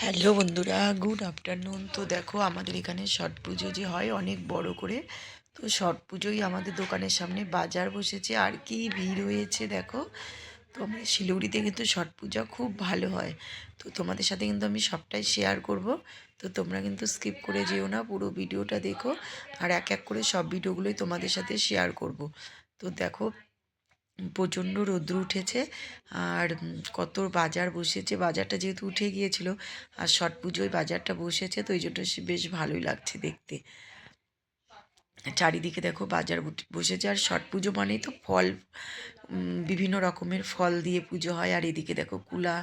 Hello বন্ধুরা, good afternoon. তো দেখো, আমাদের এখানে ছট পুজো যে হয় অনেক বড় করে। তো ছট পুজোই আমাদের দোকানের সামনে বাজার বসেছে। আর কি ভিড় হয়েছে দেখো, তো আমাদের শিলিগুড়িতে কিন্তু ছট পূজা খুব ভালো হয়। তো তোমাদের সাথে কিন্তু আমি সবটাই শেয়ার করব। তো তোমরা কিন্তু স্কিপ করে যেও না, পুরো ভিডিওটা দেখো। আর এক এক করে সব ভিডিওগুলোই তোমাদের সাথে শেয়ার করব। তো দেখো প্রচণ্ড রৌদ্র উঠেছে আর কত বাজার বসেছে। বাজারটা যেহেতু উঠে গিয়েছিল আর ছট পুজোয় বাজারটা বসেছে, তো এই জন্য বেশ ভালোই লাগছে দেখতে। চারিদিকে দেখো বাজার বসেছে আর ছট পুজো মানেই তো ফল বিভিন্ন রকমের ফল দিয়ে পুজো হয়। আর এদিকে দেখো কুলা,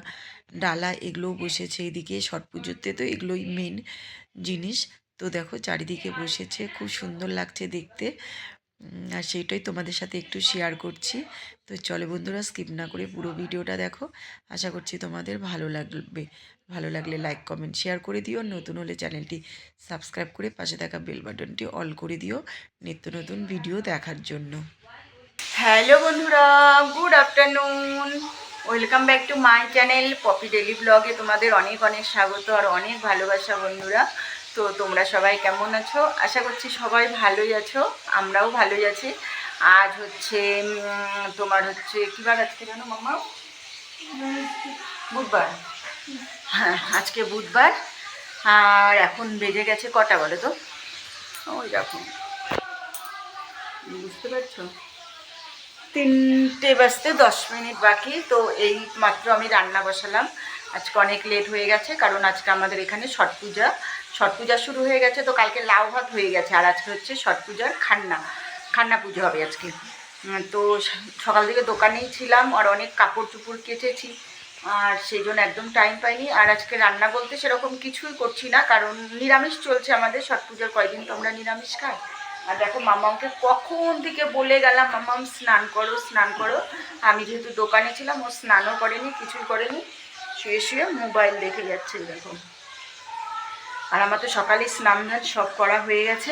ডালা এগুলোও বসেছে এদিকে। ছট পুজোতে তো এগুলোই মেন জিনিস। তো দেখো চারিদিকে বসেছে, খুব সুন্দর লাগছে দেখতে। আর সেইটাই তোমাদের সাথে একটু শেয়ার করছি। তো চলে বন্ধুরা স্কিপ না করে পুরো ভিডিওটা দেখো। আশা করছি তোমাদের ভালো লাগবে। ভালো লাগলে লাইক কমেন্ট শেয়ার করে দিও। নতুন হলে চ্যানেলটি সাবস্ক্রাইব করে পাশে থাকা বেল বাটনটি অল করে দিও নিত্য নতুন ভিডিও দেখার জন্য। হ্যালো বন্ধুরা good afternoon welcome back to my channel Poppy Daily ব্লগে তোমাদের অনেক অনেক স্বাগত আর অনেক ভালোবাসা বন্ধুরা। তো তোমরা সবাই কেমন আছো? আশা করছি সবাই ভালোই আছো, আমরাও ভালোই আছি। আজ হচ্ছে তোমার হচ্ছে বার আজকে জানো মামা বুধবার। হ্যাঁ আজকে বুধবার। আর এখন বেজে গেছে কটা বলো তো? ওই দেখো। বুঝতে পারছ? তিনটে বাজতে দশ মিনিট বাকি, তো এই মাত্র আমি রান্না বসালাম। আজকে অনেক লেট হয়ে গেছে, কারণ আজকে আমাদের এখানে ছট পূজা। ছট পূজা শুরু হয়ে গেছে, তো কালকে লাউ ভাত হয়ে গেছে, আর আজকে হচ্ছে ছট পূজার খান্না। খান্না পুজো হবে আজকে। তো সকাল থেকে দোকানেই ছিলাম, আর অনেক কাপড় চুপড় কেটেছি আর সেই জন্য একদম টাইম পাইনি। আর আজকে রান্না বলতে সেরকম কিছুই করছি না, কারণ নিরামিষ চলছে আমাদের, ছট পূজার কয়দিন তো আমরা নিরামিষ খাই আর দেখো মামাকে কখন থেকে বলে গেলাম মামাম স্নান করো স্নান করো। আমি যেহেতু দোকানে ছিলাম ও স্নানও করেনি কিছুই করেনি। শুয়ে শুয়ে মোবাইল দেখে যাচ্ছে দেখো। আর আমার তো সকালে স্নান ধান সব করা হয়ে গেছে।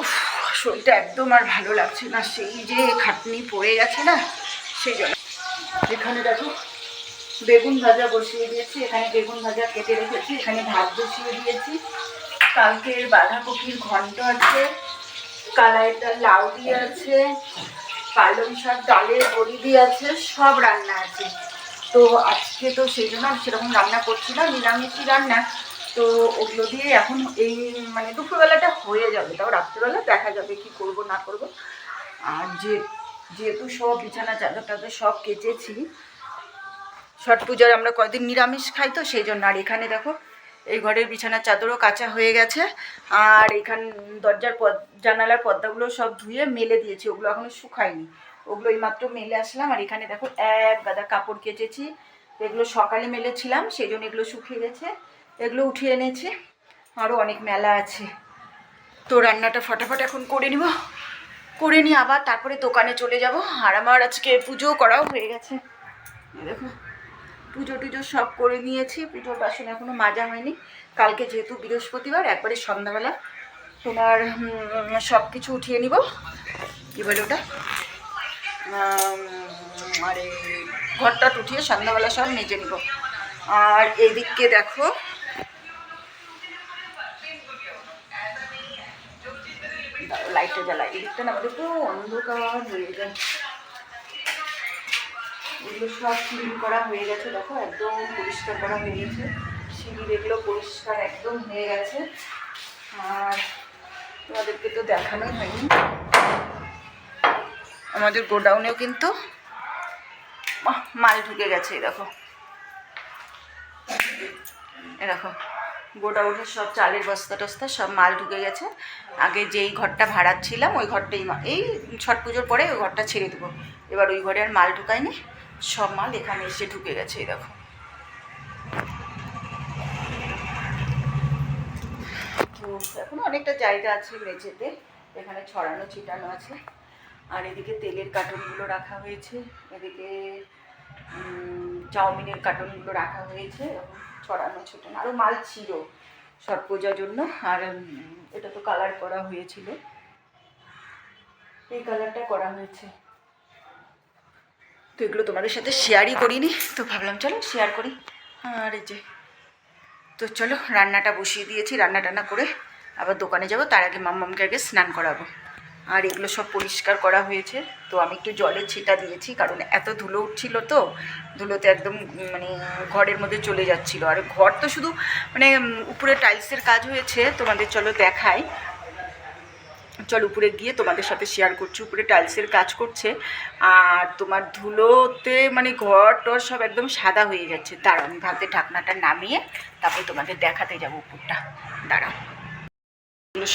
উফ, শরীরটা একদম আর ভালো লাগছে না সেই যে খাটনি পড়ে গেছে না সেই জন্য। এখানে দেখো বেগুন ভাজা বসিয়ে দিয়েছি এখানে বেগুন ভাজা কেটে রেখেছি এখানে ভাত বসিয়ে দিয়েছি। কালকের বাঁধাকপির ঘন্ট আছে ডাল লাউ দিয়ে আছে, পালং শাক, ডালের বড়ি দিয়ে আছে, সব রান্না আছে। তো আজকে তো সেই জন্য সেরকম রান্না করছি না নিরামিষই রান্না। তো ওগুলো দিয়ে এখন এই মানে দুপুরবেলাটা হয়ে যাবে, তাও রাত্রেবেলা দেখা যাবে কি করব, না করব। আর যে যেহেতু সব বিছানা চাদর টাদর সব কেচেছি, ছট পূজার আমরা কয়দিন নিরামিষ খাই তো, সেই জন্য। আর এখানে দেখো এই ঘরের বিছানার চাদরও কাঁচা হয়ে গেছে। আর এখান দরজার পদ, জানালার পর্দাগুলো সব ধুয়ে মেলে দিয়েছি, ওগুলো এখনও শুকায়নি। ওগুলো এইমাত্র মেলে আসলাম, আর এখানে দেখো এক গাদা কাপড় কেচেছি। এগুলো সকালে মেলেছিলাম সেই জন্য এগুলো শুকিয়ে গেছে। এগুলো উঠিয়ে এনেছি আরও অনেক মেলা আছে। তো রান্নাটা ফটাফট এখন করে নিব। করে নিয়ে আবার তারপরে দোকানে চলে যাব। আর আমার আজকে পুজো করাও হয়ে গেছে। দেখো। পুজো টুজো সব করে নিয়েছি, পুজোর বাসন এখনও মাজা হয়নি। কালকে যেহেতু বৃহস্পতিবার, একবারে সন্ধ্যাবেলা তোমার সব কিছু উঠিয়ে নিব। কী বলে ওটা? আরে, ঘরটা উঠিয়ে সন্ধ্যাবেলা সব মেজে নিব। আর এদিকে দেখো লাইটটা জ্বালাই। এদিকটা না পুরো অন্ধকার হয়ে যায় এগুলো সব ক্লিন করা হয়ে গেছে। দেখো, একদম পরিষ্কার করা হয়ে গেছে। সিঁড়ির এগুলো পরিষ্কার একদম হয়ে গেছে। আর তোমাদেরকে তো দেখানোই হয়নি। আমাদের গোডাউনেও কিন্তু মাল ঢুকে গেছে দেখো। দেখো গোডাউনের সব চালের বস্তা টস্তা সব মাল ঢুকে গেছে। আগে যেই ঘরটা ভাড়াচ্ছিলাম, ওই ঘরটাই এই ছট পুজোর পরে ওই ঘরটা ছেড়ে দেবো। এবার ওই ঘরে আর মাল ঢুকায়নি। সব মাল এখানে এসে ঢুকে গেছে, এই দেখো। তো এখনও অনেকটা জায়গা আছে মেঝেতে, এখানে ছড়ানো, ছিটানো আছে। আর এদিকে তেলের কার্টনগুলো রাখা হয়েছে, এদিকে চাউমিনের কার্টনগুলো রাখা হয়েছে ছড়ানো, ছোটানো। আরও মাল ছিল ছট পূজার জন্য, আর এটা তো কালার করা হয়েছিল। এই কালারটা করা হয়েছে। তো এগুলো তোমাদের সাথে শেয়ারই করিনি, তো ভাবলাম চলো শেয়ার করি। আর এই যে, তো চলো রান্নাটা বসিয়ে দিয়েছি রান্না টান্না করে আবার দোকানে যাব, তার আগে মাম্মামকে আগে স্নান করাবো। আর এগুলো সব পরিষ্কার করা হয়েছে, তো আমি একটু জলের ছিটা দিয়েছি, কারণ এত ধুলো উঠছিল তো, ধুলোতে একদম মানে ঘরের মধ্যে চলে যাচ্ছিল। আর ঘর তো শুধু মানে উপরে টাইলসের কাজ হয়েছে, তোমাদের চলো দেখাই। চল উপরে গিয়ে তোমাদের সাথে শেয়ার করছি। উপরে টাইলসের কাজ করছে। আর তোমার ধুলোতে মানে ঘর টর সব একদম সাদা হয়ে যাচ্ছে। দাঁড়াও, আমি ভাবতে ঢাকনাটা নামিয়ে তারপরে তোমাদের দেখাতে যাব উপরটা। দাঁড়াও।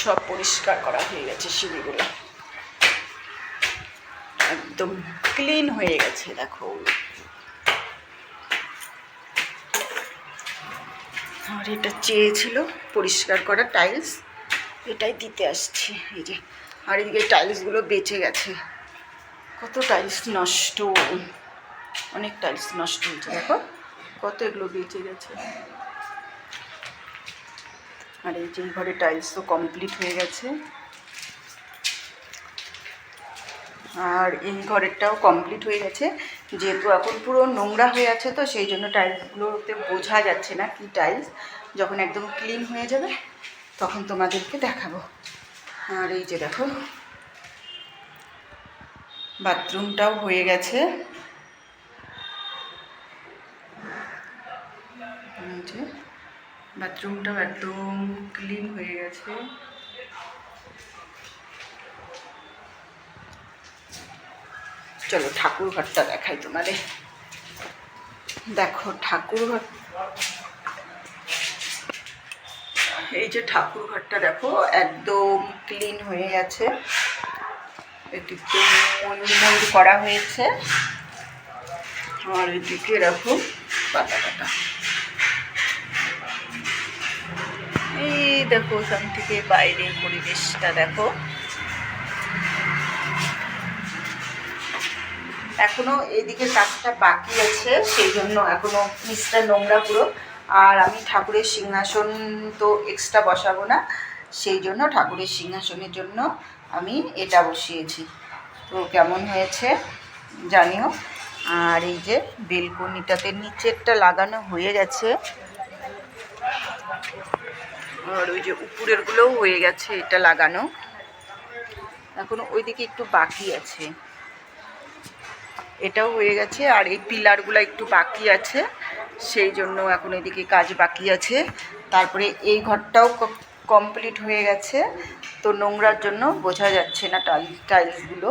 সব পরিষ্কার করা হয়ে গেছে সিঁড়িগুলো। একদম ক্লিন হয়ে গেছে, দেখো। আর এটা চেয়েছিল পরিষ্কার করা টাইলস এটাই দিতে আসছি, এই যে। আর এদিকে টাইলসগুলো বেঁচে গেছে। কত টাইলস নষ্ট। অনেক টাইলস নষ্ট হয়েছে, দেখো। কত এগুলো বেঁচে গেছে। আর এই যে ঘরে টাইলস তো কমপ্লিট হয়ে গেছে। আর এই ঘরেরটাও কমপ্লিট হয়ে গেছে। যেহেতু এখন পুরো নোংরা হয়ে আছে তো, সেই জন্য টাইলসগুলোতে বোঝা যাচ্ছে না কি টাইলস যখন একদম ক্লিন হয়ে যাবে তখন তোমাদেরকে দেখাবো। আর এই যে দেখো, বাথরুমটাও হয়ে গেছে। বাথরুমটাও একদম ক্লিন হয়ে গেছে। চলো ঠাকুর ঘরটা দেখাই তোমাদের। দেখো ঠাকুর ঘর এই যে ঠাকুর ঘরটা দেখো, একদম ক্লিন হয়ে গেছে। এদিকে ময়ূর করা হয়েছে। আর এদিকে দেখো, পাতা পাতা। এই দেখো, ওখান থেকে বাইরের পরিবেশটা দেখো। এখনও এইদিকে কাজটা বাকি আছে, সেই জন্য এখনও নিচটা নোংরা পুরো। আর আমি ঠাকুরের সিংহাসন তো এক্সট্রা বসাবো না, সেই জন্য ঠাকুরের সিংহাসনের জন্য আমি এটা বসিয়েছি। তো কেমন হয়েছে জানিও। আর এই যে বেলকনিটাতে নিচেরটা লাগানো হয়ে গেছে। আর ওই যে উপরেরগুলোও হয়ে গেছে এটা লাগানো। এখনও ওইদিকে একটু বাকি আছে। এটাও হয়ে গেছে আর এই পিলারগুলো একটু বাকি আছে। সেই জন্য এখন এদিকে কাজ বাকি আছে। তারপরে এই ঘরটাও কমপ্লিট হয়ে গেছে। তো নোংরার জন্য বোঝা যাচ্ছে না টাইল, টাইলসগুলো।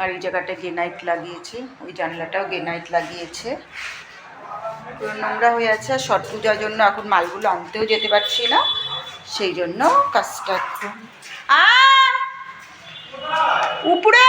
আর এই জায়গাটা গেনাইট লাগিয়েছে, ওই জানলাটাও গেনাইট লাগিয়েছে। নোংরা হয়ে আছে, আর ছট পূজার জন্য এখন মালগুলো আনতেও যেতে পারছি না। সেই জন্য কাজটা একটু উপরে!